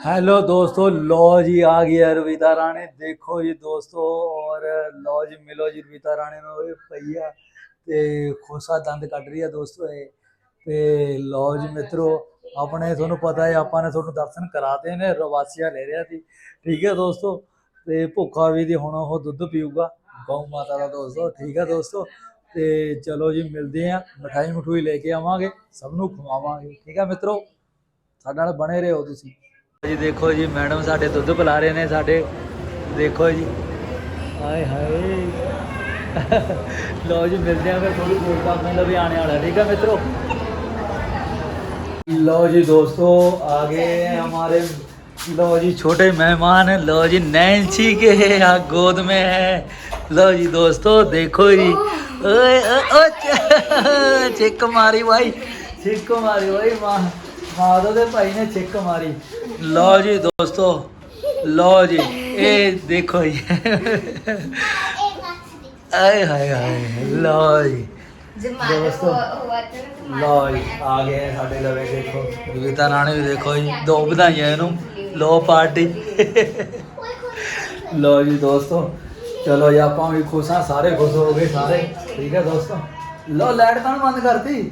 Hello दोस्तों लो जी आ गया रविता रानी देखो जी दोस्तों और ਲਓ ਜੀ ਮਿਲੋ ਜੀ ਰਵਿਤਾ ਰਾਣੀ ਨੂੰ ਇਹ ਪਈਆ ਤੇ ਖੋਸਾ ਦੰਦ ਕੱਢ ਰਹੀ ਆ ਦੋਸਤੋ ਇਹ ਤੇ ਲਓ ਜੀ ਮਿੱਤਰੋ ਆਪਣੇ ਤੁਹਾਨੂੰ ਪਤਾ ਹੈ ਆਪਾਂ ਨੇ ਤੁਹਾਨੂੰ ਦਰਸ਼ਨ ਕਰਾਤੇ ਨੇ ਰਵਾਸੀਆ ਲੈ ਰਿਆ ਸੀ ਠੀਕ ਹੈ ਦੋਸਤੋ ਤੇ ਭੁੱਖਾ ਵੀ ਦੀ ਹੁਣ ਉਹ ਦੁੱਧ ਪੀਊਗਾ ਗਊ ਮਾਤਾ ਦਾ ਦੋਸਤੋ ਠੀਕ ਹੈ ਦੋਸਤੋ ਤੇ ਚਲੋ ਜੀ ਮਿਲਦੇ ਆ ਮਠਾਈ ਮਠੂਈ ਲੈ ਕੇ ਆਵਾਂਗੇ ਸਭ ਨੂੰ ਖਵਾਵਾਂਗੇ ਠੀਕ ਹੈ ਮਿੱਤਰੋ ਸਾਡੇ ਨਾਲ ਬਣੇ ਰਹੋ ਤੁਸੀਂ ਜੀ ਦੇਖੋ ਜੀ ਮੈਡਮ ਸਾਡੇ ਦੁੱਧ ਪਿਲਾ ਰਹੇ ਨੇ ਸਾਡੇ ਦੇਖੋ ਜੀ ਹਾਏ ਹਾਏ ਲਓ ਜੀ ਮਿਲਦੇ ਆ ਫਿਰ ਥੋੜੀ ਦੇਰ ਤੱਕ ਮੈਨੂੰ ਵੀ ਆਣੇ ਵਾਲਾ ਠੀਕ है मित्रों लो जी दोस्तों आगे हमारे लो जी छोटे मेहमान लो जी नैन्सी के यहाँ गोद में है लो जी दोस्तों देखो जी ओए ओ, ओ, च- चिक मारी भाई चिक मारी भाई माँ ਮਾधੋ ਦੇ ਭਾਈ ਨੇ ਛਿੱਕ ਮਾਰੀ। ਲਓ ਜੀ ਦੋਸਤੋ ਲਓ ਜੀ ਇਹ ਦੇਖੋ ਜੀ। ਆਏ ਹਾਏ ਹਾਏ ਲਓ ਜੀ। ਦੋਸਤੋ ਲਓ ਜੀ ਆ ਗਏ ਆ ਸਾਡੇ ਲਵੇ ਦੇਖੋ। ਰਵਿਤਾ ਰਾਣੀ ਵੀ ਦੇਖੋ ਜੀ ਦੋ ਵਧਾਈਆਂ ਇਹਨੂੰ। ਲੋ ਪਾਰਟੀ। ਲਓ ਜੀ ਦੋਸਤੋ ਚਲੋ ਜੀ ਆਪਾਂ ਵੀ ਖੁਸ਼ ਹਾਂ ਸਾਰੇ ਖੁਸ਼ ਹੋ ਗਏ ਸਾਰੇ। ਠੀਕ ਹੈ ਦੋਸਤੋ। ਲਓ ਲਾਈਟ ਤਾਂ ਬੰਦ ਕਰਤੀ।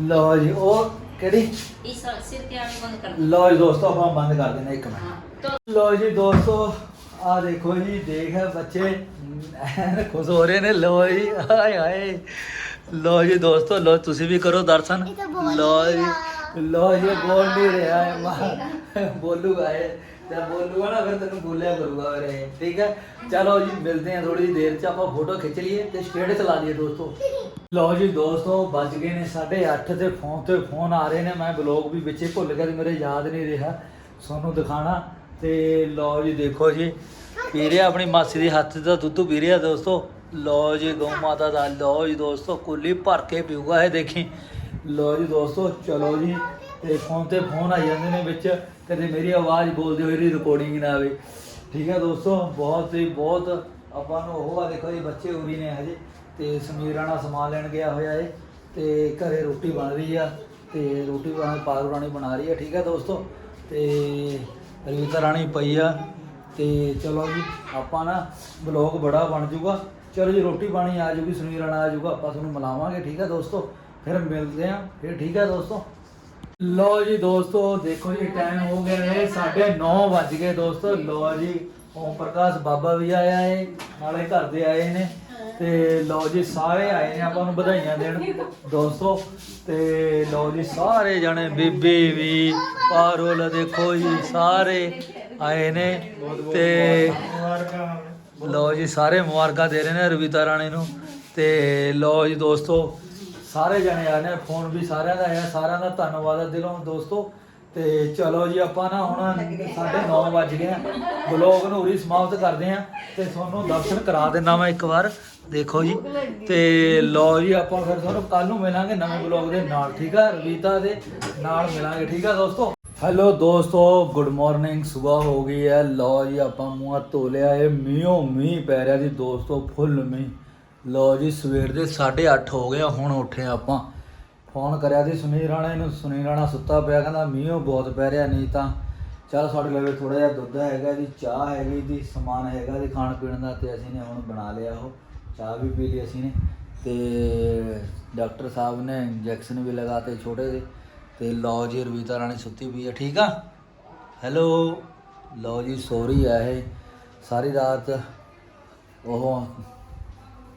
ਲਓ ਜੀ ਉਹ ਕਿਹੜੀ? ਇਸ ਸਿਰ ਤੇ ਆਣੀ ਬੰਦ ਕਰ ਲਓ ਜੀ ਦੋਸਤੋ ਆਪਾਂ ਬੰਦ ਕਰ ਦਿੰਦੇ ਇੱਕ ਮਿੰਟ। ਹਾਂ ਲੋ ਜੀ ਦੋਸਤੋ ਆ ਦੇਖੋ ਜੀ ਦੇਖ ਬੱਚੇ ਐਨ ਖੁਸ਼ ਹੋ ਰਹੇ ਨੇ। ਲੋ ਜੀ ਹਾਏ ਹਾਏ। ਲੋ ਜੀ ਦੋਸਤੋ ਲੋ ਤੁਸੀਂ ਵੀ ਕਰੋ ਦਰਸ਼ਨ। ਲੋ ਜੀ ਲੋ ਜੀ ਬੋਲ ਨਹੀਂ ਰਿਹਾ। ਹੈ ਮਾਂ ਬੋਲੂਗਾ ਇਹ। ਜਦ ਬੋਲੂਗਾ ਨਾ, ਫਿਰ ਤੈਨੂੰ ਬੋਲਿਆ ਕਰੂਗਾ ਫਿਰ ਠੀਕ ਹੈ? ਚਲੋ ਜੀ, ਮਿਲਦੇ ਹਾਂ ਥੋੜੀ ਦੇਰ ਚ, ਆਪਾਂ ਫੋਟੋ ਖਿੱਚ ਲਈਏ ਤੇ ਸਟੇਟਸ ਚਲਾ ਲਈਏ ਦੋਸਤੋ। ਲਓ ਜੀ ਦੋਸਤੋ, ਵੱਜ ਗਏ ਨੇ 8:30 ਤੇ ਫੋਨ ਤੇ ਫੋਨ ਆ ਰਹੇ ਨੇ। ਮੈਂ ਬਲੌਗ ਵੀ ਵਿੱਚੇ ਭੁੱਲ ਗਿਆ ਤੇ ਮੇਰੇ ਯਾਦ ਨਹੀਂ ਰਿਹਾ। ਤੁਹਾਨੂੰ ਦਿਖਾਣਾ ਤੇ ਲਓ ਜੀ, ਦੇਖੋ ਜੀ। ਪੀ ਰਿਹਾ ਆਪਣੀ ਮਾਸੀ ਦੇ ਹੱਥ ਦਾ ਦੁੱਧ ਪੀ ਰਿਹਾ ਦੋਸਤੋ। ਲਓ ਜੀ, ਗਊ ਮਾਤਾ ਦਾ, ਲਓ ਜੀ ਦੋਸਤੋ, ਕੁੱਲੀ ਭਰ ਕੇ ਪੀਊਗਾ ਇਹ ਦੇਖੀ। ਲਓ ਜੀ ਦੋਸਤੋ, ਚਲੋ ਜੀ। ਤੇ ਫੋਨ ਤੇ ਫੋਨ ਆ ਜਾਂਦੇ ਨੇ ਵਿੱਚ, ਕਦੇ ਮੇਰੀ ਆਵਾਜ਼ ਬੋਲਦੇ ਹੋਏ ਦੀ ਰਿਕਾਰਡਿੰਗ ਨਾ ਆਵੇ। ਠੀਕ ਹੈ ਦੋਸਤੋ, ਬਹੁਤ ਹੀ ਬਹੁਤ ਆਪਾਂ ਨੂੰ ਉਹ ਆ ਦੇਖੋ ਜੀ, ਬੱਚੇ ਉਰੀ ਨੇ ਹਜੇ, ਤੇ ਸਮੀਰ ਰਾਣਾ ਸਮਾਨ ਲੈਣ ਗਿਆ ਹੋਇਆ ਏ, ਤੇ ਘਰੇ ਰੋਟੀ ਬਣ ਰਹੀ ਆ, ਤੇ ਰੋਟੀ ਬਣਾ ਪਾਰੂ ਰਾਣੀ ਬਣਾ ਰਹੀ ਆ, ਠੀਕ ਹੈ ਦੋਸਤੋ। ਤੇ ਰਵਿਤਾ ਰਾਣੀ ਪਈ ਆ, ਤੇ ਚਲੋ ਜੀ, ਆਪਾਂ ਨਾ ਬਲੌਗ ਬੜਾ ਬਣ ਜਾਊਗਾ ਚਲੋ ਜੀ, ਰੋਟੀ ਪਾਣੀ ਆ ਜਾਊਗੀ ਸੁਨੀਲ ਰਾਣਾ ਆ ਜਾਊਗਾ ਆਪਾਂ ਤੁਹਾਨੂੰ ਮਿਲਾਵਾਂਗੇ, ਠੀਕ ਹੈ ਦੋਸਤੋ। ਫਿਰ ਮਿਲਦੇ ਆ, ਫਿਰ ਠੀਕ ਹੈ ਦੋਸਤੋ। ਲੋ ਜੀ ਦੋਸਤੋ, ਦੇਖੋ ਜੀ ਟਾਈਮ ਹੋ ਗਿਆ ਹੈ 9:30 ਵੱਜ ਗਏ ਦੋਸਤੋ। ਲੋ ਜੀ, ਓਮ ਪ੍ਰਕਾਸ਼, ਬਾਬਾ ਵੀ ਆਇਆ ਏ, ਨਾਲੇ ਘਰ ਦੇ ਆਏ ਨੇ। ਤੇ ਲੋ ਜੀ, ਸਾਰੇ ਆਏ ਨੇ, ਆਪਾਂ ਨੂੰ ਵਧਾਈਆਂ ਦੇਣ। ਦੋਸਤੋ, ਤੇ ਲੋ ਜੀ, ਸਾਰੇ ਜਣੇ, ਬੀਬੀ ਵੀ, ਪਾਰੋਲ ਦੇਖੋ ਜੀ, ਸਾਰੇ ਆਏ ਨੇ। ਤੇ ਲੋ ਜੀ, ਸਾਰੇ ਮੁਬਾਰਕਾਂ ਦੇ ਰਹੇ ਨੇ ਰਵਿਤਾ ਰਾਣੀ ਨੂੰ। ਤੇ ਲੋ ਜੀ, ਦੋਸਤੋ ਸਾਰੇ ਜਣੇ ਆ ਨੇ, ਫੋਨ ਵੀ ਸਾਰਿਆਂ ਦਾ ਆਇਆ, ਸਾਰਿਆਂ ਦਾ ਧੰਨਵਾਦ ਹੈ ਦਿਲੋਂ ਦੋਸਤੋ। ਤੇ ਚਲੋ ਜੀ, ਆਪਾਂ ਨਾ ਹੁਣ 9:30 ਵੱਜ ਗਏ ਆ। ਬਲੌਗ ਨੂੰ ਉਰੀ ਸਮਾਪਤ ਕਰਦੇ ਆ ਤੇ ਤੁਹਾਨੂੰ ਦਰਸ਼ਨ ਕਰਾ ਦੇਣਾ ਮੈਂ ਇੱਕ ਵਾਰ, ਦੇਖੋ ਜੀ। ਤੇ ਲਓ ਜੀ, ਆਪਾਂ ਫਿਰ ਤੁਹਾਨੂੰ ਕੱਲ ਨੂੰ ਮਿਲਾਂਗੇ ਨਵੇਂ ਬਲੌਗ ਦੇ ਨਾਲ, ਠੀਕ ਆ? ਰਵੀਤਾ ਦੇ ਨਾਲ ਮਿਲਾਂਗੇ, ਠੀਕ ਆ ਦੋਸਤੋ? ਹੈਲੋ ਦੋਸਤੋ ਗੁੱਡ ਮਾਰਨਿੰਗ ਸਵੇਰ ਹੋ ਗਈ ਹੈ। ਲਓ ਜੀ, ਆਪਾਂ ਮੂੰਹ ਧੋ ਲਿਆ ਇਹ ਮੀਂਹੋਂ ਮੀਂਹ ਪੈ ਰਿਹਾ ਜੀ ਦੋਸਤੋ, ਫੁੱਲ ਮੀਂਹ। ਲਓ ਜੀ, ਸਵੇਰ ਦੇ 8:30 ਹੋ ਗਿਆ ਹੁਣ ਉੱਠੇ ਆਪਾਂ। ਫੋਨ ਕਰਿਆ ਸੀ ਸੁਨੀਲ ਰਾਣਾ ਨੂੰ, ਸੁਨੀਲ ਰਾਣਾ ਸੁੱਤਾ ਪਿਆ, ਕਹਿੰਦਾ ਮੀਂਹ ਬਹੁਤ ਪੈ ਰਿਹਾ, ਨਹੀਂ ਤਾਂ ਚਲ ਸਾਡੇ ਲਵੇ ਥੋੜਾ ਜਿਹਾ ਦੁੱਧ ਹੈਗਾ ਜੀ, ਚਾਹ ਹੈਗੀ ਜੀ, ਸਮਾਨ ਹੈਗਾ ਜੀ ਖਾਣ ਪੀਣ ਦਾ ਤੇ ਅਸੀਂ ਨੇ ਹੁਣ ਬਣਾ ਲਿਆ ਉਹ, ਚਾਹ ਵੀ ਪੀ ਲਈ ਅਸੀਂ ਨੇ। ਤੇ ਡਾਕਟਰ ਸਾਹਿਬ ਨੇ ਇੰਜੈਕਸ਼ਨ ਵੀ ਲਗਾਤੇ ਛੋਟੇ ਦੇ ਤੇ ਲਓ ਜੀ ਰਵੀਤਾ ਰਾਣੀ ਸੁੱਤੀ ਪਈ ਹੈ ਠੀਕ ਆ? ਹੈਲੋ, ਲਓ ਜੀ, ਸੋਰੀ ਆ ਇਹ, ਸਾਰੀ ਰਾਤ ਉਹ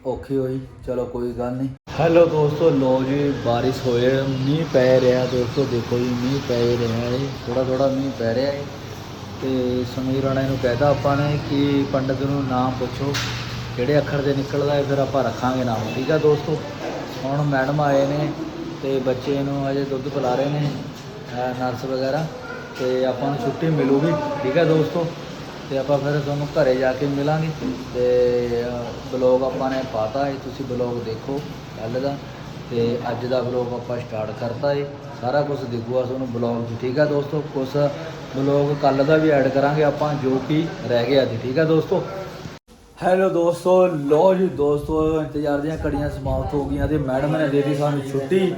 ਔਖੀ ਹੋਈ, ਚਲੋ ਕੋਈ ਗੱਲ ਨਹੀਂ। ਹੈਲੋ ਦੋਸਤੋ ਲੋ ਜੀ, ਬਾਰਿਸ਼ ਹੋਏ, ਮੀਂਹ ਪੈ ਰਿਹਾ ਦੋਸਤੋ, ਦੇਖੋ ਜੀ, ਮੀਂਹ ਪੈ ਰਿਹਾ ਹੈ ਥੋੜਾ ਥੋੜਾ ਮੀਂਹ ਪੈ ਰਿਹਾ ਹੈ ਤੇ ਸਮੀਰ ਰਾਣਾ ਨੂੰ ਕਹਿਤਾ ਆਪਾਂ ਨੇ ਕਿ ਪੰਡਤ ਨੂੰ ਨਾਮ ਪੁੱਛੋ, ਕਿਹੜੇ ਅੱਖਰ ਦੇ ਨਿਕਲਦਾ ਹੈ ਫਿਰ ਆਪਾਂ ਰੱਖਾਂਗੇ ਨਾਮ। ਠੀਕ ਆ ਦੋਸਤੋ? ਹੁਣ ਮੈਡਮ ਆਏ ਨੇ ਤੇ ਬੱਚੇ ਨੂੰ ਅਜੇ ਦੁੱਧ ਪਿਲਾ ਰਹੇ ਨੇ ਨਰਸ ਵਗੈਰਾ, ਤੇ ਆਪਾਂ ਨੂੰ ਛੁੱਟੀ ਮਿਲੂਗੀ। ਠੀਕ ਹੈ ਦੋਸਤੋ? ਤੇ ਆਪਾਂ ਫਿਰ ਤੁਹਾਨੂੰ ਘਰੇ ਜਾ ਕੇ ਮਿਲਾਂਗੇ ਤੇ ਬਲੌਗ ਆਪਾਂ ਨੇ ਪਾਤਾ ਹੈ ਤੁਸੀਂ ਬਲੌਗ ਦੇਖੋ ਕੱਲ ਦਾ ਤੇ ਅੱਜ ਦਾ ਬਲੌਗ ਆਪਾਂ ਸਟਾਰਟ ਕਰਤਾ ਹੈ ਸਾਰਾ ਕੁਝ ਦਿਖੂਗਾ ਤੁਹਾਨੂੰ ਬਲੌਗ 'ਚ, ਠੀਕ ਹੈ ਦੋਸਤੋ? ਕੁਝ ਬਲੌਗ ਕੱਲ ਦਾ ਵੀ ਐਡ ਕਰਾਂਗੇ ਆਪਾਂ, ਜੋ ਕਿ ਰਹਿ ਗਿਆ ਸੀ ਠੀਕ ਹੈ ਦੋਸਤੋ? ਹੈਲੋ ਦੋਸਤੋ ਲੋ ਜੀ ਦੋਸਤੋ, ਇੰਤਜ਼ਾਰ ਦੀਆਂ ਘੜੀਆਂ ਸਮਾਪਤ ਹੋ ਗਈਆਂ ਤੇ ਮੈਡਮ ਨੇ ਦੇ ਦਿੱਤੀ ਸਾਨੂੰ ਛੁੱਟੀ।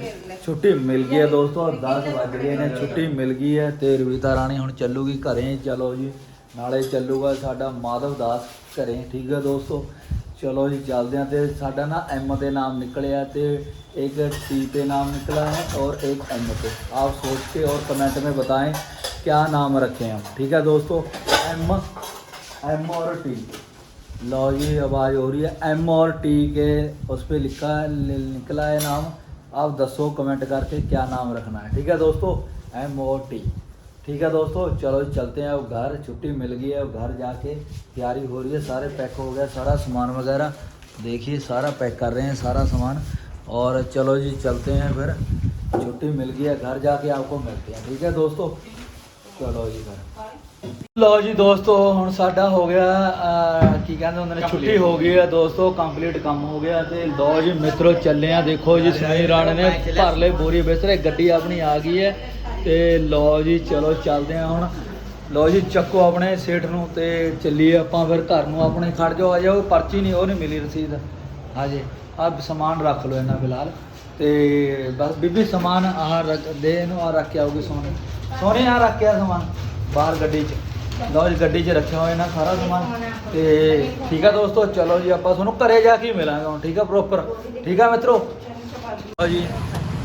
ਛੁੱਟੀ ਮਿਲ ਗਈ ਹੈ ਦੋਸਤੋ 10 ਵੱਜ ਗਏ ਨੇ, ਛੁੱਟੀ ਮਿਲ ਗਈ ਹੈ ਤੇ ਰਵੀਤਾ ਰਾਣੀ ਹੁਣ ਚੱਲੂਗੀ ਘਰੇ, ਚਲੋ ਜੀ। ਨਾਲੇ ਚੱਲੂਗਾ ਸਾਡਾ ਮਾਧਵ ਦਾਸ ਘਰੇ ਠੀਕ ਹੈ ਦੋਸਤੋ ਚਲੋ ਜੀ ਚੱਲਦੇ ਹਾਂ ਤੇ ਸਾਡਾ ਨਾ ਐਮ ਦੇ ਨਾਮ ਨਿਕਲਿਆ ਤੇ एक टी पे नाम निकला है और एक एम पे आप सोच के और कमेंट में बताएं क्या नाम रखें हम ठीक है दोस्तों एम एम और टी लो जी आवाज़ हो रही है एम और टी के उस पर लिखा है नि- निकला है नाम आप दसो कमेंट करके क्या नाम रखना है ठीक है दोस्तों एम और टी ठीक है दोस्तों चलो चलते हैं अब घर छुट्टी मिल गई है अब घर जाके तैयारी हो रही है सारे पैक हो गया सारा सामान वगैरह देखिए सारा पैक कर रहे हैं सारा सामान और चलो जी चलते हैं फिर छुट्टी मिल गई है घर जाके आपको मिलते हैं ठीक है दोस्तों ਚਲੋ ਜੀ ਫਿਰ ਲਓ ਜੀ ਦੋਸਤੋ ਹੁਣ ਸਾਡਾ ਹੋ ਗਿਆ ਅਹ, ਕੀ ਕਹਿੰਦੇ ਹੁੰਦੇ ਨੇ ਛੁੱਟੀ ਹੋ ਗਈ ਹੈ ਦੋਸਤੋ ਕੰਪਲੀਟ ਕੰਮ ਹੋ ਗਿਆ ਤੇ ਲਓ ਜੀ ਮਿੱਤਰੋ ਚੱਲੇ ਆ ਦੇਖੋ ਜੀ ਸੁਨੀਲ ਰਾਣੇ ਨੇ ਭਰ ਲਏ ਬੋਰੀ ਬਿਸਤਰੇ ਗੱਡੀ ਆਪਣੀ ਆ ਗਈ ਹੈ ਤੇ ਲਓ ਜੀ, ਚਲੋ ਚੱਲਦੇ ਆ ਹੁਣ। ਲਓ ਜੀ, ਚੱਕੋ ਆਪਣੇ ਸੇਠ ਨੂੰ ਤੇ ਚੱਲੀਏ ਆਪਾਂ ਫਿਰ ਘਰ ਨੂੰ। ਆਪਣੇ ਖੜ ਜਾਓ ਆ ਜਾਓ ਪਰਚੀ ਨਹੀਂ, ਉਹ ਨਹੀਂ ਮਿਲੀ ਰਸੀਦ। ਹਾਂਜੀ ਆਹ ਸਮਾਨ ਰੱਖ ਲਓ ਇਹਨਾਂ ਫਿਲਹਾਲ। ਤੇ ਬਸ ਬੀਬੀ, ਸਮਾਨ ਆਹ ਰੱਖ, ਦੇ ਇਹਨੂੰ ਆ ਰੱਖ ਕੇ ਆਉਗੀ ਸੋਨੇ। ਸੋਨੇ ਆ ਰੱਖ ਕੇ ਆ ਸਮਾਨ, ਬਾਹਰ ਗੱਡੀ 'ਚ। ਲਓ ਜੀ, ਗੱਡੀ 'ਚ ਰੱਖਿਆ ਹੋਇਆ ਇਹਨਾਂ ਸਾਰਾ ਸਮਾਨ। ਤੇ ਠੀਕ ਆ ਦੋਸਤੋ, ਚਲੋ ਜੀ, ਆਪਾਂ ਤੁਹਾਨੂੰ ਘਰੇ ਜਾ ਕੇ ਮਿਲਾਂਗੇ ਹੁਣ, ਠੀਕ ਆ ਪ੍ਰੋਪਰ ਠੀਕ ਆ ਮਿੱਤਰੋ? ਲਓ ਜੀ।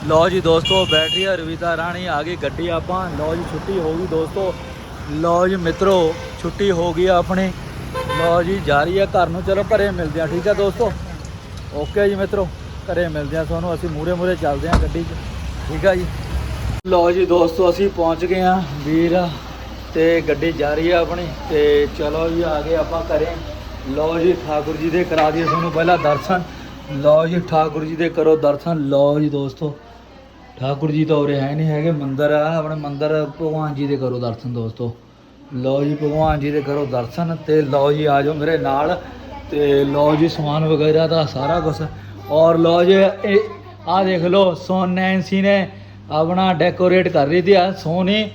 ਲਓ ਜੀ ਦੋਸਤੋ, ਬੈਟਰੀ ਆ, ਰਵੀਤਾ ਰਾਣੀ ਆ ਗਈ ਗੱਡੀ ਆਪਾਂ। ਲਓ ਜੀ, ਛੁੱਟੀ ਹੋ ਗਈ ਦੋਸਤੋ। ਲਓ ਜੀ ਮਿੱਤਰੋ, ਛੁੱਟੀ ਹੋ ਗਈ ਆ ਆਪਣੀ। ਲਓ ਜੀ, ਜਾ ਰਹੀ ਹੈ ਘਰ ਨੂੰ। ਚਲੋ, ਘਰੇ ਮਿਲਦੇ ਆ, ਠੀਕ ਆ ਦੋਸਤੋ? ਓਕੇ ਜੀ ਮਿੱਤਰੋ, ਘਰੇ ਮਿਲਦੇ ਆ ਤੁਹਾਨੂੰ। ਅਸੀਂ ਮੂਰੇ ਮੂਰੇ ਚੱਲਦੇ ਆ ਗੱਡੀ 'ਚ। ਠੀਕ ਆ ਜੀ? ਲਓ ਜੀ ਦੋਸਤੋ, ਅਸੀਂ ਪਹੁੰਚ ਗਏ ਆ ਵੀਰ ਤੇ ਗੱਡੀ ਜਾ ਰਹੀ ਆ ਆਪਣੀ। ਤੇ ਚਲੋ ਜੀ, ਆ ਗਏ ਆਪਾਂ ਘਰੇ। ਲਓ ਜੀ, ਠਾਕੁਰ ਜੀ ਦੇ ਕਰਾ ਦਈਏ ਤੁਹਾਨੂੰ ਪਹਿਲਾਂ ਦਰਸ਼ਨ। ਲਓ ਜੀ, ਠਾਕੁਰ ਜੀ ਦੇ ਕਰੋ ਦਰਸ਼ਨ। ਲਓ ਜੀ ਦੋਸਤੋ ਠਾਕੁਰ ਜੀ ਤਾਂ ਉਰੇ ਹੈ ਨਹੀਂ ਹੈਗੇ, ਮੰਦਰ ਆ, ਆਪਣੇ ਮੰਦਰ ਭਗਵਾਨ ਜੀ ਦੇ ਕਰੋ ਦਰਸ਼ਨ ਦੋਸਤੋ। ਲਓ ਜੀ, ਭਗਵਾਨ ਜੀ ਦੇ ਕਰੋ ਦਰਸ਼ਨ ਤੇ ਲਓ ਜੀ ਆ ਜਾਓ ਮੇਰੇ ਨਾਲ ਤੇ ਲਓ ਜੀ ਸਮਾਨ ਵਗੈਰਾ ਦਾ ਸਾਰਾ ਕੁਝ ਔਰ ਲਓ ਜੀ, ਇਹ ਆ ਦੇਖ ਲਓ, ਸੋਨ ਨੈਂਸੀ ਨੇ ਆਪਣਾ ਡੈਕੋਰੇਟ ਕਰ ਰਹੀ ਸੀ ਆ ਸੋਨੀ।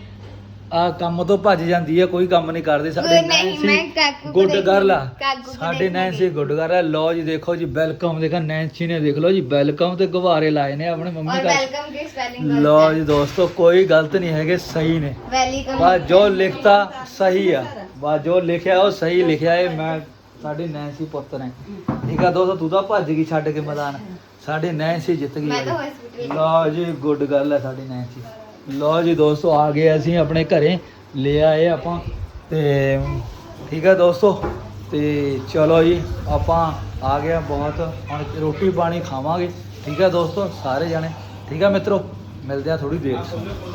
ਆ ਕੰਮ ਤੋਂ ਭੱਜ ਜਾਂਦੀ ਹੈ ਕੋਈ ਕੰਮ ਨਹੀਂ ਕਰਦੀ ਸਾਡੇ ਨਹੀਂ ਮੈਂ ਗੁੱਡ ਗਰਲ ਆ। ਸਾਡੇ ਨੈਂਸੀ ਗੁੱਡ ਗਰਲ ਆ। ਲੋ ਜੀ ਦੇਖੋ ਜੀ ਵੈਲਕਮ ਦੇਖਾ ਨੈਂਸੀ ਨੇ ਦੇਖ ਲੋ ਜੀ ਵੈਲਕਮ ਤੇ ਗੁਬਾਰੇ ਲਾਏ ਨੇ ਆਪਣੇ ਮੰਮੀ ਦਾ ਵੈਲਕਮ ਦੀ ਸਪੈਲਿੰਗ ਲੋ ਜੀ ਦੋਸਤੋ ਕੋਈ ਗਲਤ ਨਹੀਂ ਹੈਗੇ ਸਹੀ ਨੇ। ਵੈਲਕਮ। ਬਾ ਜੋ ਲਿਖਤਾ ਸਹੀ ਆ। ਬਸ ਜੋ ਲਿਖਿਆ ਉਹ ਸਹੀ ਲਿਖਿਆ ਏ ਮੈਂ ਸਾਡੇ ਨੈਂਸੀ ਪੁੱਤ ਨੇ। ਠੀਕ ਆ ਦੋਸਤੋ ਤੂੰ ਤਾਂ ਭੱਜ ਗਈ ਛੱਡ ਕੇ ਮੈਦਾਨ। ਸਾਡੇ ਨੈਂਸੀ ਜਿੱਤ ਗਈ ਲੋ ਜੀ ਗੁੱਡ ਗੱਲ ਹੈ ਸਾਡੀ ਨੈਂਸੀ ਲਓ ਜੀ ਦੋਸਤੋ, ਆ ਗਏ ਅਸੀਂ ਆਪਣੇ ਘਰੇ। ਲੈ ਆਏ ਆਪਾਂ। ਤੇ ਠੀਕ ਹੈ ਦੋਸਤੋ। ਤੇ ਚਲੋ ਜੀ, ਆਪਾਂ ਆ ਗਏ ਬਹੁਤ। ਹੁਣ ਰੋਟੀ ਪਾਣੀ ਖਾਵਾਂਗੇ। ਠੀਕ ਹੈ ਦੋਸਤੋ, ਸਾਰੇ ਜਾਣੇ। ਠੀਕ ਹੈ ਮਿੱਤਰੋ, ਮਿਲਦੇ ਆ ਥੋੜੀ ਦੇਰ।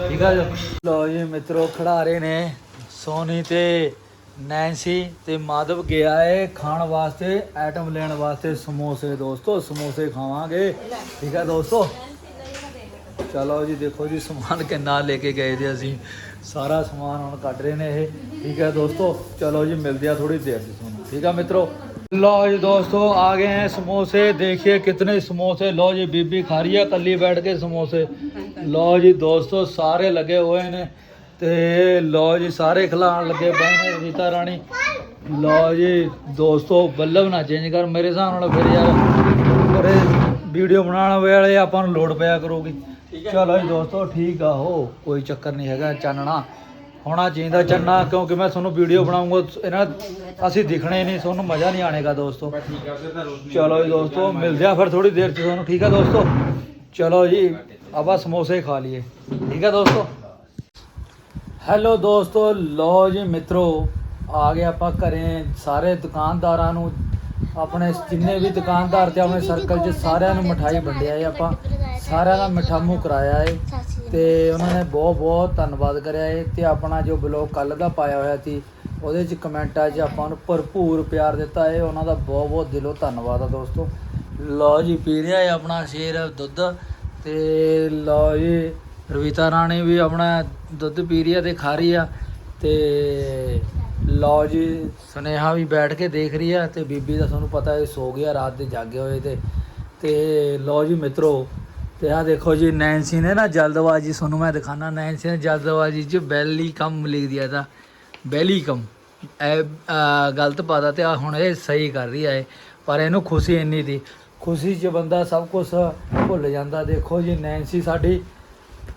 ਠੀਕ ਹੈ ਜੀ। ਲਓ ਜੀ ਮਿੱਤਰੋ ਖੜਾਰੇ ਨੇ ਸੋਨੀ ਤੇ ਨੈਂਸੀ ਤੇ ਮਾਧਵ ਗਿਆ ਏ ਖਾਣ ਵਾਸਤੇ ਆਈਟਮ ਲੈਣ ਵਾਸਤੇ ਸਮੋਸੇ। ਦੋਸਤੋ, ਸਮੋਸੇ ਖਾਵਾਂਗੇ। ਠੀਕ ਹੈ ਦੋਸਤੋ। ਚਲੋ ਜੀ, ਦੇਖੋ ਜੀ, ਸਮਾਨ ਕਿੰਨਾ ਲੈ ਕੇ ਗਏ ਜੇ ਅਸੀਂ। ਸਾਰਾ ਸਮਾਨ ਹੁਣ ਕੱਢ ਰਹੇ ਨੇ ਇਹ। ਠੀਕ ਹੈ ਦੋਸਤੋ, ਚਲੋ ਜੀ, ਮਿਲਦੇ ਆ ਥੋੜੀ ਦੇਰ ਜੀ ਤੁਹਾਨੂੰ। ਠੀਕ ਆ ਮਿੱਤਰੋ? ਲਓ ਜੀ ਦੋਸਤੋ, ਆ ਗਏ हैं समोसे देखिए कितने समोसे लो जी बीबी खा रही है कली बैठ के समोसे लो जी दोस्तों सारे लगे हुए ने ਤੇ ਲੋ ਜੀ, ਸਾਰੇ ਖਿਲਾਣ ਲੱਗੇ ਬਹਿਣੇ ਰੀਤਾ ਰਾਣੀ। ਲਓ ਜੀ ਦੋਸਤੋ, ਬੱਲਬ ਨਾ ਚੇਂਜ ਕਰ, ਮੇਰੇ ਹਿਸਾਬ ਨਾਲ ਫਿਰ ਯਾਰ। ਵੀਡੀਓ ਬਣਾਉਣ ਵੇਲੇ ਆਪਾਂ ਨੂੰ ਲੋਡ ਪਿਆ ਕਰੂਗੀ। ਚਲੋ ਜੀ ਦੋਸਤੋ ਠੀਕ ਆ ਹੋ ਕੋਈ ਚੱਕਰ ਨਹੀਂ ਹੈਗਾ ਚਾਨਣਾ। ਹੋਣਾ ਚਾਹੀਦਾ ਚੰਨਾ ਕਿਉਂਕਿ ਮੈਂ ਤੁਹਾਨੂੰ ਵੀਡੀਓ ਬਣਾਉਂਗਾ ਇਹਨਾਂ ਅਸੀਂ ਦਿਖਣੇ ਨਹੀਂ ਤੁਹਾਨੂੰ ਮਜ਼ਾ ਨਹੀਂ ਆਣੇਗਾ ਦੋਸਤੋ। ਚਲੋ ਜੀ ਦੋਸਤੋ ਮਿਲਦੇ ਆ ਫਿਰ ਥੋੜੀ ਦੇਰ ਚ ਤੁਹਾਨੂੰ ਠੀਕ ਆ ਦੋਸਤੋ? ਚਲੋ ਜੀ ਆਪਾਂ ਸਮੋਸੇ ਖਾ ਲਈਏ। ਠੀਕ ਆ ਦੋਸਤੋ? ਹੈਲੋ ਦੋਸਤੋ ਲੋ ਜੀ ਮਿੱਤਰੋ ਆ ਗਏ ਆਪਾਂ ਘਰੇ ਸਾਰੇ ਦੁਕਾਨਦਾਰਾਂ ਨੂੰ ਆਪਣੇ ਜਿੰਨੇ ਵੀ ਦੁਕਾਨਦਾਰ ਤੇ ਆਪਣੇ ਸਰਕਲ 'ਚ ਸਾਰਿਆਂ ਨੂੰ ਮਠਾਈ ਵੰਡਿਆ ਹੈ ਆਪਾਂ। ਸਾਰਿਆਂ ਦਾ ਮਿੱਠਾ ਮੂੰਹ ਕਰਾਇਆ ਹੈ ਤੇ ਉਹਨਾਂ ਨੇ ਬਹੁਤ ਬਹੁਤ ਧੰਨਵਾਦ ਕਰਿਆ ਹੈ ਤੇ ਆਪਣਾ ਜੋ ਬਲੌਗ ਕੱਲ ਦਾ ਪਾਇਆ ਹੋਇਆ ਸੀ ਉਹਦੇ 'ਚ ਕਮੈਂਟਾਂ 'ਚ ਆਪਾਂ ਨੂੰ ਭਰਪੂਰ ਪਿਆਰ ਦਿੱਤਾ ਹੈ ਉਹਨਾਂ ਦਾ ਬਹੁਤ ਬਹੁਤ ਦਿਲੋਂ ਧੰਨਵਾਦ ਆ ਦੋਸਤੋ। ਲਓ ਜੀ ਪੀ ਰਿਹਾ ਹੈ ਆਪਣਾ ਸ਼ੇਰ ਦੁੱਧ ਤੇ ਲਓ ਜੀ ਰਵੀਤਾ ਰਾਣੀ ਵੀ ਆਪਣਾ ਦੁੱਧ ਪੀ ਰਹੀ ਆ ਤੇ ਖਾ ਰਹੀ ਆ ਤੇ ਲਓ ਜੀ ਸੁਨੇਹਾ ਵੀ ਬੈਠ ਕੇ ਦੇਖ ਰਹੀ ਆ ਤੇ ਬੀਬੀ ਦਾ ਤੁਹਾਨੂੰ ਪਤਾ ਹੈ ਸੋ ਗਿਆ ਰਾਤ ਦੇ ਜਾਗੇ ਹੋਏ ਤੇ ਤੇ ਲਓ ਜੀ ਮਿੱਤਰੋ ਤੇ ਆ ਦੇਖੋ ਜੀ ਨੈਂਸੀ ਨੇ ਨਾ ਜਲਦਬਾਜ਼ੀ ਤੁਹਾਨੂੰ ਮੈਂ ਦਿਖਾਣਾ ਨੈਂਸੀ ਨੇ ਜਲਦਬਾਜ਼ੀ 'ਚ ਬੈਲੀ ਕਮ ਲਿਖ ਦਿਆ ਤਾਂ ਬੈਲੀ ਕਮ। ਇਹ ਅਹ, ਗਲਤ ਪਾਦਾ ਤੇ ਆ ਹੁਣ ਇਹ ਸਹੀ ਕਰ ਰਹੀ ਹੈ ਇਹ ਪਰ ਇਹਨੂੰ ਖੁਸ਼ੀ ਇੰਨੀ ਦੀ। ਖੁਸ਼ੀ 'ਚ ਬੰਦਾ ਸਭ ਕੁਝ ਭੁੱਲ ਜਾਂਦਾ। ਦੇਖੋ ਜੀ ਨੈਂਸੀ ਸਾਡੀ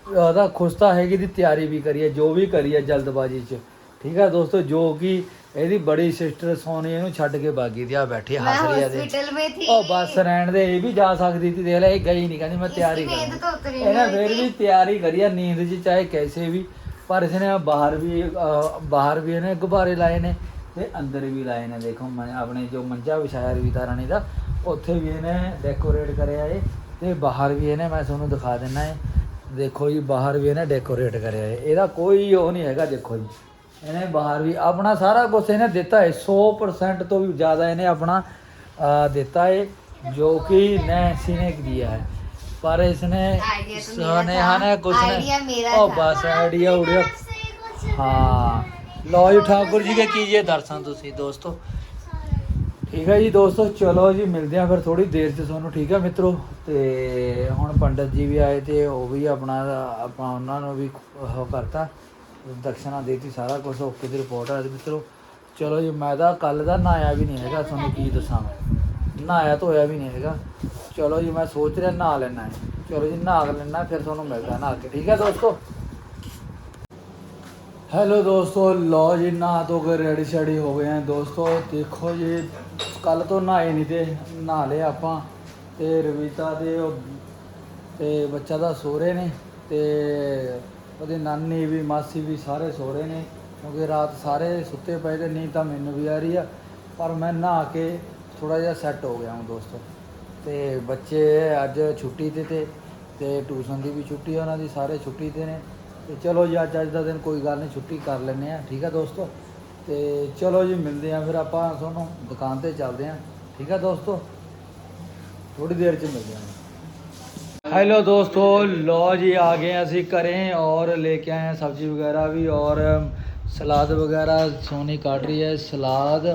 ਉਹਦਾ ਖੁਸ਼ ਹੈਗੀ ਦੀ ਤਿਆਰੀ ਵੀ ਕਰੀਏ ਜੋ ਵੀ ਕਰੀਏ ਜਲਦਬਾਜ਼ੀ 'ਚ। ਠੀਕ ਹੈ ਦੋਸਤੋ ਜੋ ਕਿ ਇਹਦੀ ਬੜੀ ਸਿਸਟਰ ਸੋਨੀ ਇਹਨੂੰ ਛੱਡ ਕੇ ਬਾਗੀ ਦੀ ਆ ਬੈਠੀ मैं ਹੱਸ ਰਹੀ ਹੈ ਦੇ हॉस्पिटल में थी ਉਹ ਬੱਸ ਰਹਿਣ ਦੇ ਇਹ ਵੀ ਜਾ ਸਕਦੀ ਸੀ ਦੇਖ ਲੈ ਇਹ ਗਈ ਨਹੀਂ ਕਹਿੰਦੀ ਮੈਂ ਤਿਆਰੀ इसकी नींद ਕਰਾਂ तो उतरी ਇਹਨੇ नहीं ਫਿਰ थी। ਵੀ ਤਿਆਰੀ ਕਰੀ ਆ ਨੀਂਦ 'ਚ ਚਾਹੇ ਕੈਸੇ ਵੀ ਪਰ ਇਸਨੇ ਬਾਹਰ ਵੀ ਅਹ, ਬਾਹਰ ਵੀ ਇਹਨੇ ਗੁਬਾਰੇ ਲਾਏ ਨੇ ਤੇ ਅੰਦਰ ਵੀ ਲਾਏ ਨੇ ਦੇਖੋ ਮੈਂ ਆਪਣੇ ਜੋ ਮੰਜਾ ਵਿਛਾਇਆ ਰਵੀਤਾ ਰਾਣੀ ਦਾ ਉੱਥੇ ਵੀ ਇਹਨੇ ਡੈਕੋਰੇਟ ਕਰਿਆ ਏ ਤੇ ਬਾਹਰ ਵੀ ਇਹਨੇ ਮੈਂ ਤੁਹਾਨੂੰ ਦਿਖਾ ਦਿੰਨਾ ਏ ਦੇਖੋ ਜੀ ਬਾਹਰ ਵੀ ਇਹਨੇ ਡੈਕੋਰੇਟ ਕਰਿਆ ਏ ਇਹਦਾ ਕੋਈ ਉਹ ਨਹੀਂ ਹੈਗਾ ਦੇਖੋ ਜੀ ਇਹਨੇ ਬਾਹਰ ਵੀ ਆਪਣਾ ਸਾਰਾ ਕੁਝ ਇਹਨੇ ਦਿੱਤਾ ਹੈ 100% ਤੋਂ ਵੀ ਜ਼ਿਆਦਾ ਇਹਨੇ ਆਪਣਾ ਦਿੱਤਾ ਹੈ जो कि नए सीने के दिया है पर इसने स्नेहा ने कुछ ने ओ बस आइडिया उड़िया हाँ लो जी ठाकुर जी के कीजिए दर्शन तुम ਠੀਕ ਹੈ ਜੀ ਦੋਸਤੋ ਚਲੋ ਜੀ ਮਿਲਦੇ ਆ ਫਿਰ ਥੋੜੀ ਦੇਰ ਚ ਤੁਹਾਨੂੰ ਠੀਕ ਹੈ ਮਿੱਤਰੋ? ਤੇ ਹੁਣ ਪੰਡਤ ਜੀ ਵੀ ਆਏ ਤੇ ਉਹ ਵੀ ਆਪਣਾ ਆਪਾਂ ਉਹਨਾਂ ਨੂੰ ਵੀ ਕਰਤਾ। ਦਕਸ਼ਨਾ ਦੇਤੀ, ਸਾਰਾ ਕੁਝ ਓਕੇ ਦੀ ਰਿਪੋਰਟ ਆ। ਮਿੱਤਰੋ, ਚਲੋ ਜੀ, ਮੈਂ ਤਾਂ ਕੱਲ ਦਾ ਨਹਾਇਆ ਵੀ ਨਹੀਂ ਹੈਗਾ, ਤੁਹਾਨੂੰ ਕੀ ਦੱਸਾਂ। ਮੈਂ ਨਹਾਇਆ ਧੋਇਆ ਵੀ ਨਹੀਂ ਹੈਗਾ। ਚਲੋ ਜੀ, ਮੈਂ ਸੋਚ ਰਿਹਾ ਨਹਾ ਲੈਣਾ ਹੈ। ਚਲੋ ਜੀ, ਨਹਾ ਲੈਣਾ ਫਿਰ ਤੁਹਾਨੂੰ ਮਿਲਦਾ ਨਹਾ ਕੇ। ਠੀਕ ਹੈ ਦੋਸਤੋ? ਹੈਲੋ ਦੋਸਤੋ ਲੋ ਜੀ, ਨਹਾ ਧੋ ਕੇ ਰੈਡੀ ਸ਼ੈਡੀ ਹੋ ਗਏ ਆ। ਦੋਸਤੋ, ਦੇਖੋ ਜੀ ਕੱਲ ਤੋਂ ਨਹਾਏ ਨਹੀਂ ਤੇ ਨਹਾ ਲਏ ਆਪਾਂ। ਤੇ ਰਵੀਤਾ ਦੇ ਤੇ ਬੱਚਾ ਦਾ ਸੋਹਰੇ ਨੇ ਤੇ ਉਹਦੀ ਨਾਨੀ ਵੀ, ਮਾਸੀ ਵੀ ਸਾਰੇ ਸੋਹਰੇ ਨੇ, ਕਿਉਂਕਿ ਰਾਤ ਸਾਰੇ ਸੁੱਤੇ ਪਏ ਤੇ ਨਹੀਂ ਤਾਂ ਮੈਨੂੰ ਵੀ ਆ ਰਹੀ ਆ। ਪਰ ਮੈਂ ਨਹਾ ਕੇ ਥੋੜਾ ਜਿਹਾ ਸੈੱਟ ਹੋ ਗਿਆ ਹਾਂ ਦੋਸਤੋ। ਤੇ ਬੱਚੇ ਅੱਜ ਛੁੱਟੀ ਤੇ ਤੇ ਤੇ ਟਿਊਸ਼ਨ ਦੀ ਵੀ ਛੁੱਟੀ ਉਹਨਾਂ ਦੀ ਸਾਰੇ ਛੁੱਟੀ ਤੇ ਨੇ। ਤੇ ਚਲੋ ਜੀ, ਅੱਜ ਅੱਜ ਦਾ ਦਿਨ ਕੋਈ ਗੱਲ ਨਹੀਂ, ਛੁੱਟੀ ਕਰ ਲੈਂਦੇ ਆ। ਠੀਕ ਆ ਦੋਸਤੋ? ਤੇ ਚਲੋ ਜੀ, ਮਿਲਦੇ ਆ ਫਿਰ ਆਪਾਂ ਤੁਹਾਨੂੰ ਦੁਕਾਨ ਤੇ ਚੱਲਦੇ ਆ। ਠੀਕ ਆ ਦੋਸਤੋ? ਥੋੜੀ ਦੇਰ ਚ ਮਿਲਦੇ ਆ। हेलो दोस्तों, लो जी आ गए असं करें और लेके आए हैं सब्ज़ी वगैरह भी और सलाद वगैरह सोनी काट रही है, सलाद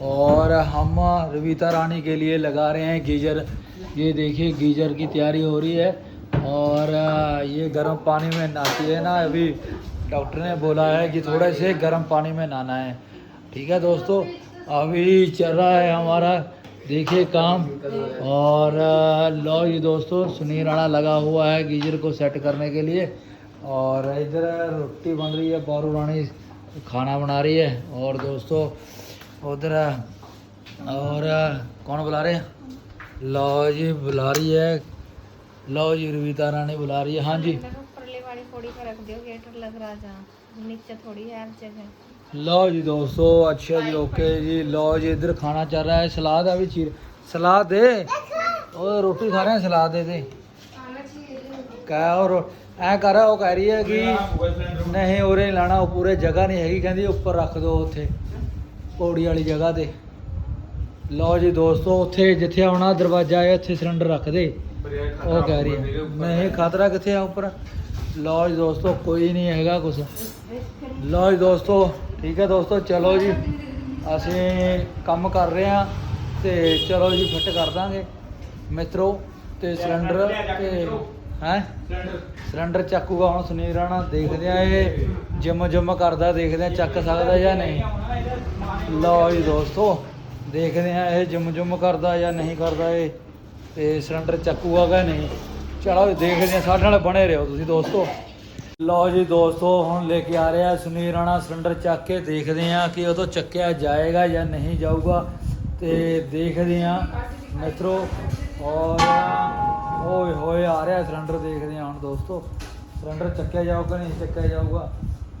और हम रविता रानी के लिए लगा रहे हैं गीजर। ये देखिए, गीजर की तैयारी हो रही है और ये गर्म पानी में नहाती है ना, अभी डॉक्टर ने बोला है कि थोड़े से गर्म पानी में नहाना है। ठीक है दोस्तों, अभी चल रहा है हमारा देखिए काम। और लो ये दोस्तों, सुनील राणा लगा हुआ है गीजर को सेट करने के लिए। और इधर रोटी बन रही है, बारू रानी खाना बना रही है। और दोस्तों, उधर, और कौन बुला रहे हैं? लो जी बुला रही है। लो जी रविता रानी बुला रही है। हाँ जी। ऊपरले वाली थोड़ी रख दियो गेटर लग रहा जहाँ। नीचे थोड़ी है जगह। ਲਓ ਜੀ ਦੋਸਤੋ, ਅੱਛਾ ਜੀ, ਓਕੇ ਜੀ। ਲਓ ਜੀ, ਇੱਧਰ ਖਾਣਾ ਚੱਲ ਰਿਹਾ ਹੈ, ਸਲਾਦ ਆ ਵੀ ਚੀਰ ਸਲਾਦ ਦੇ? ਉਹ ਰੋਟੀ ਖਾ ਰਹੇ ਸਲਾਦ ਦੇ ਦੇ ਕਹਿ ਔਰ ਐ ਕਰ, ਉਹ ਕਹਿ ਰਹੀ ਹੈ ਕਿ ਨਹੀਂ, ਉਰੇ ਨਹੀਂ ਲਾਣਾ, ਉਹ ਪੂਰੇ ਜਗ੍ਹਾ ਨਹੀਂ ਹੈਗੀ, ਕਹਿੰਦੀ ਉੱਪਰ ਰੱਖ ਦਿਓ ਉੱਥੇ, ਪੌੜੀ ਵਾਲੀ ਜਗ੍ਹਾ ਤੇ। ਲਓ ਜੀ ਦੋਸਤੋ, ਉੱਥੇ ਜਿੱਥੇ ਆਉਣਾ, ਦਰਵਾਜ਼ਾ ਹੈ, ਉੱਥੇ ਸਿਲੰਡਰ ਰੱਖ ਦੇ। ਉਹ ਕਹਿ ਰਹੀ ਹੈ। ਨਹੀਂ ਖਤਰਾ ਕਿੱਥੇ ਆ ਉੱਪਰ? ਲਓ ਜੀ ਦੋਸਤੋ ਕੋਈ ਨਹੀਂ ਹੈਗਾ ਕੁਛ। ਲਓ ਜੀ ਦੋਸਤੋ ਠੀਕ ਹੈ ਦੋਸਤੋ ਚਲੋ ਜੀ। ਅਸੀਂ ਕੰਮ ਕਰ ਰਹੇ ਹਾਂ ਤੇ ਚਲੋ ਜੀ ਫਿੱਟ ਕਰ ਦਾਂਗੇ। ਮਿੱਤਰੋ ਤੇ ਸਿਲੰਡਰ ਤੇ ਹੈ? ਸਿਲੰਡਰ। ਚੱਕੂਗਾ ਹੁਣ ਸੁਨੀਲ ਰਾਣਾ। ਦੇਖਦੇ ਆ ਇਹ ਜਿਮ ਜਿਮ ਕਰਦਾ ਦੇਖਦੇ ਆ ਚੱਕ ਸਕਦਾ ਜਾਂ ਨਹੀਂ। ਲਓ ਜੀ ਦੋਸਤੋ ਦੇਖਦੇ ਆ ਇਹ ਜਿਮ ਜਿਮ ਕਰਦਾ ਜਾਂ ਨਹੀਂ ਕਰਦਾ ਇਹ। ਤੇ ਸਿਲੰਡਰ ਚੱਕੂਗਾ ਕਿ ਨਹੀਂ। ਚਲੋ ਜੀ ਦੇਖਦੇ ਆ, ਸਾਡੇ ਨਾਲ ਬਣੇ ਰਹੋ ਤੁਸੀਂ ਦੋਸਤੋ। ਲਓ ਜੀ ਦੋਸਤੋ, ਹੁਣ ਲੈ ਕੇ ਆ ਰਿਹਾ ਸੁਨੀਲ ਰਾਣਾ ਸਿਲੰਡਰ ਚੱਕ ਕੇ ਦੇਖਦੇ ਆ ਕਿ ਉਹ ਤੋਂ ਚੱਕਿਆ ਜਾਏਗਾ ਜਾਂ ਨਹੀਂ ਜਾਊਗਾ। ਤੇ ਦੇਖਦੇ ਆ ਮਿੱਤਰੋ, ਔਰ ਓਏ ਹੋਏ ਆ ਰਿਹਾ ਸਿਲੰਡਰ ਦੇਖਦੇ ਆ ਹੁਣ ਦੋਸਤੋ। ਸਿਲੰਡਰ ਚੱਕਿਆ ਜਾਊਗਾ ਨਹੀਂ ਚੱਕਿਆ ਜਾਊਗਾ,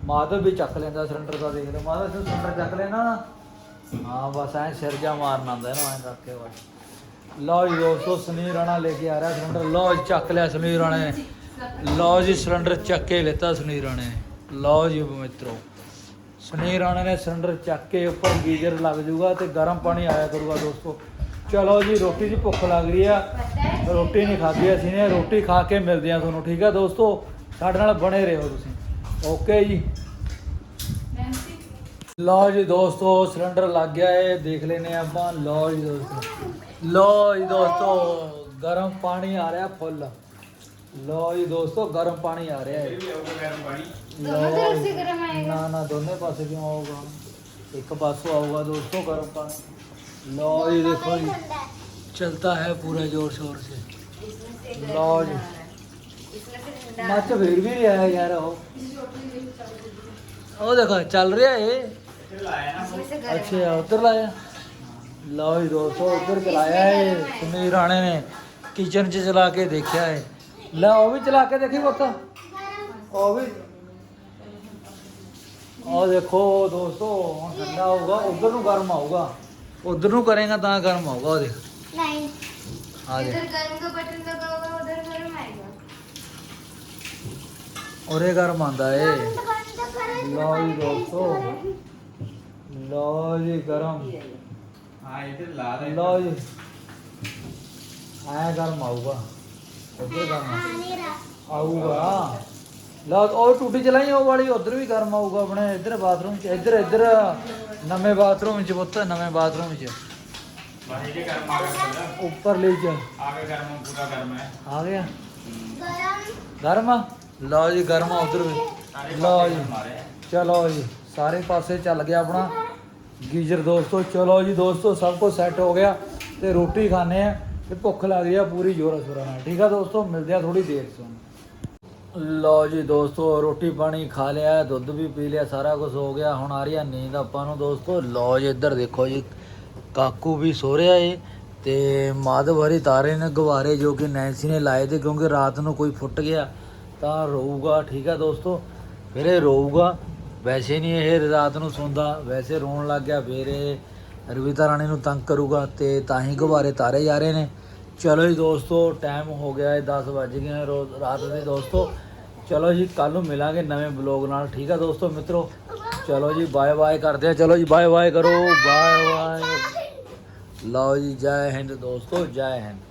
ਮਾਧਵ ਵੀ ਚੱਕ ਲੈਂਦਾ ਸਿਲੰਡਰ ਦਾ ਦੇਖ ਦੇਖਦੇ ਮਾਧਵ, ਤੂੰ ਸਿਲੰਡਰ ਚੱਕ ਲੈਣਾ ਨਾ? ਹਾਂ, ਬਸ ਐ ਸਿਰ ਜਾ ਮਾਰਨਾ ਹੁੰਦਾ ਇਹਨੂੰ ਐਂ ਕਰਕੇ ਬਸ। ਲਓ ਜੀ ਦੋਸਤੋ ਸੁਨੀਲ ਰਾਣਾ ਲੈ ਕੇ ਆ ਰਿਹਾ ਸਿਲੰਡਰ। ਲਓ ਜੀ, ਚੱਕ ਲਿਆ ਸੁਨੀਲ ਰਾਣਾ। ਨੇ ਲਓ ਜੀ, ਸਿਲੰਡਰ ਚੱਕ ਕੇ ਲੈਤਾ ਸੁਨੀਲ ਰਾਣਾ। ਨੇ ਲਓ ਜੀ ਮਿੱਤਰੋ ਸੁਨੀਲ ਰਾਣਾ ਨੇ ਸਿਲੰਡਰ ਚੱਕ ਕੇ ਉੱਪਰ ਗੀਜ਼ਰ ਲੱਗ ਜਾਊਗਾ ਤੇ ਗਰਮ ਪਾਣੀ ਆਇਆ ਕਰੂਗਾ ਦੋਸਤੋ। ਚਲੋ ਜੀ, ਰੋਟੀ ਦੀ ਭੁੱਖ ਲੱਗ ਰਹੀ ਆ। ਰੋਟੀ ਨਹੀਂ ਖਾਧੀ ਅਸੀਂ ਨੇ। ਰੋਟੀ ਖਾ ਕੇ ਮਿਲਦੇ ਆ ਤੁਹਾਨੂੰ, ਠੀਕ ਆ ਦੋਸਤੋ? ਸਾਡੇ ਨਾਲ ਬਣੇ ਰਹੋ ਤੁਸੀਂ। ਓਕੇ ਜੀ। ਲਓ ਜੀ ਦੋਸਤੋ, ਸਿਲੰਡਰ ਲੱਗ ਗਿਆ ਏ। ਦੇਖ ਲੈਨੇ ਆਪਾਂ। ਲਓ ਜੀ ਦੋਸਤੋ। ਲਓ ਜੀ ਦੋਸਤੋ ਗਰਮ ਪਾਣੀ ਆ ਰਿਹਾ ਫੁੱਲ ਲਓ ਜੀ ਦੋਸਤੋ ਗਰਮ ਪਾਣੀ ਆ ਰਿਹਾ ਹੈ दोनों तरफ से गर्म आएगा ਨਾ ਨਾ ਦੋਨੇ ਪਾਸੇ ਕਿਉਂ ਆਊਗਾ ਇੱਕ ਪਾਸੋਂ ਆਊਗਾ ਦੋਸਤੋ ਗਰਮ ਪਾਣੀ ਲਓ ਜੀ ਦੇਖੋ ਜੀ चलता है पूरा जोर शोर से इसमें से लो जी इसमें से ठंडा ਮੱਚ ਫਿਰ ਵੀ ਰਿਹਾ ਹੈ ਯਾਰ ਉਹ ਉਹ ਦੇਖੋ ਚੱਲ ਰਿਹਾ ਏ ਲਓ ਜੀ ਦੋਸਤੋ ਉਧਰ ਚਲਾਇਆ ਏ ਸੁਨੀਲ ਰਾਣੇ ਨੇ ਕਿਚਨ 'ਚ ਚਲਾ ਕੇ ਦੇਖਿਆ ਏ ਲੈ ਉਹ ਵੀ ਚਲਾ ਕੇ ਦੇਖੀ ਪੁੱਤ ਉਹ ਵੀ ਉਹ ਦੇਖੋ ਦੋਸਤੋ ਹੁਣ ਠੰਡਾ ਹੋਊਗਾ ਉਧਰ ਨੂੰ ਗਰਮ ਆਊਗਾ ਉਧਰ ਨੂੰ ਕਰੇਗਾ ਤਾਂ ਗਰਮ ਆਊਗਾ ਉਹ ਦੇਖ नहीं ਆ ਦੇਖ इधर गर्म का बटन लगा होगा उधर गर्म आएगा ਉਰੇ ਗਰਮ ਆਂਦਾ ਏ ਲਓ ਜੀ ਦੋਸਤੋ ਲਓ ਜੀ ਗਰਮ ਹਾਂ ਇੱਧਰ ਲਾ ਦੇ। ਲਓ ਜੀ। ਆਇਆ ਗਰਮ ਆਊਗਾ। ਉਧਰ ਗਰਮ ਆਊਗਾ। ਲਓ ਉਹ ਟੂਟੀ ਚਲਾਈ ਉਹ ਵਾਲੀ ਉਧਰ ਵੀ ਗਰਮ ਆਊਗਾ ਆਪਣੇ ਇੱਧਰ ਬਾਥਰੂਮ 'ਚ ਇੱਧਰ ਇੱਧਰ ਨਵੇਂ ਬਾਥਰੂਮ 'ਚ ਪੁੱਤ ਨਵੇਂ ਬਾਥਰੂਮ 'ਚ। ਬਾਹਰ ਇਹ ਗਰਮ ਆ ਗਿਆ ਪੂਰਾ ਉੱਪਰਲੀ 'ਚ। ਆ ਗਿਆ ਗਰਮ ਪੂਰਾ ਗਰਮ ਹੈ। ਆ ਗਿਆ। ਗਰਮ। ਆ? ਲਓ ਜੀ ਗਰਮ ਆ ਉਧਰ ਵੀ। ਲਓ ਜੀ। ਚਲੋ ਜੀ ਸਾਰੇ ਪਾਸੇ ਚੱਲ ਗਿਆ ਆਪਣਾ। ਗੀਜ਼ਰ ਦੋਸਤੋ, ਚਲੋ ਜੀ ਦੋਸਤੋ, ਸਭ ਕੁਝ ਸੈੱਟ ਹੋ ਗਿਆ ਤੇ ਰੋਟੀ ਖਾਣੇ ਆ ਤੇ ਭੁੱਖ ਲੱਗ ਰਹੀ ਆ ਪੂਰੀ ਜ਼ੋਰਾਂ ਸ਼ੋਰਾਂ ਨਾਲ। ਠੀਕ ਆ ਦੋਸਤੋ, ਮਿਲਦੇ ਆ ਥੋੜੀ ਦੇਰ ਤੋਂ ਲਓ ਜੀ ਦੋਸਤੋ, ਰੋਟੀ ਪਾਣੀ ਖਾ ਲਿਆ, ਦੁੱਧ ਵੀ ਪੀ ਲਿਆ, ਸਾਰਾ ਕੁਝ ਹੋ ਗਿਆ। ਹੁਣ ਆ ਰਹੀ ਆ ਨੀਂਦ ਆਪਾਂ ਨੂੰ ਦੋਸਤੋ। ਲਓ ਜੀ ਇੱਧਰ ਦੇਖੋ ਜੀ, ਕਾਕੂ ਵੀ ਸੋ ਰਿਹਾ ਏ ਤੇ ਮਾਧਵ ਹਰੀ ਤਾਰੇ ਨੇ ਗਵਾਰੇ ਜੋ ਕਿ ਨੈਂਸੀ ਨੇ ਲਾਏ ਤੇ ਕਿਉਂਕਿ ਰਾਤ ਨੂੰ ਕੋਈ ਫੁੱਟ ਗਿਆ ਤਾਂ ਰੋਊਗਾ। ਠੀਕ ਆ ਦੋਸਤੋ, ਫਿਰ ਇਹ ਰੋਊਗਾ। ਵੈਸੇ ਨਹੀਂ ਇਹ ਰਾਤ ਨੂੰ ਸੌਂਦਾ, ਵੈਸੇ ਰੋਣ ਲੱਗ ਗਿਆ, ਫਿਰ ਇਹ ਰਵਿਤਾ ਰਾਣੀ ਨੂੰ ਤੰਗ ਕਰੂਗਾ ਤੇ ਤਾਂ ਹੀ ਗੁਬਾਰੇ ਤਾਰੇ ਜਾ ਰਹੇ ਨੇ। ਚਲੋ ਜੀ ਦੋਸਤੋ ਟਾਈਮ ਹੋ ਗਿਆ ਹੈ 10 ਵੱਜ ਗਏ ਹੈ ਰੋਜ਼ ਰਾਤ ਦੇ ਦੋਸਤੋ। ਚਲੋ ਜੀ ਕੱਲ ਨੂੰ ਮਿਲਾਂਗੇ ਨਵੇਂ ਬਲੌਗ ਨਾਲ। ਠੀਕ ਆ ਦੋਸਤੋ, ਮਿੱਤਰੋ? ਚਲੋ ਜੀ ਬਾਏ ਬਾਏ ਕਰਦੇ ਆ। ਚਲੋ ਜੀ ਬਾਏ ਬਾਏ ਕਰੋ। ਬਾਏ ਬਾਏ ਲਓ ਜੀ, ਜੈ ਹਿੰਦ ਦੋਸਤੋ, ਜੈ ਹਿੰਦ।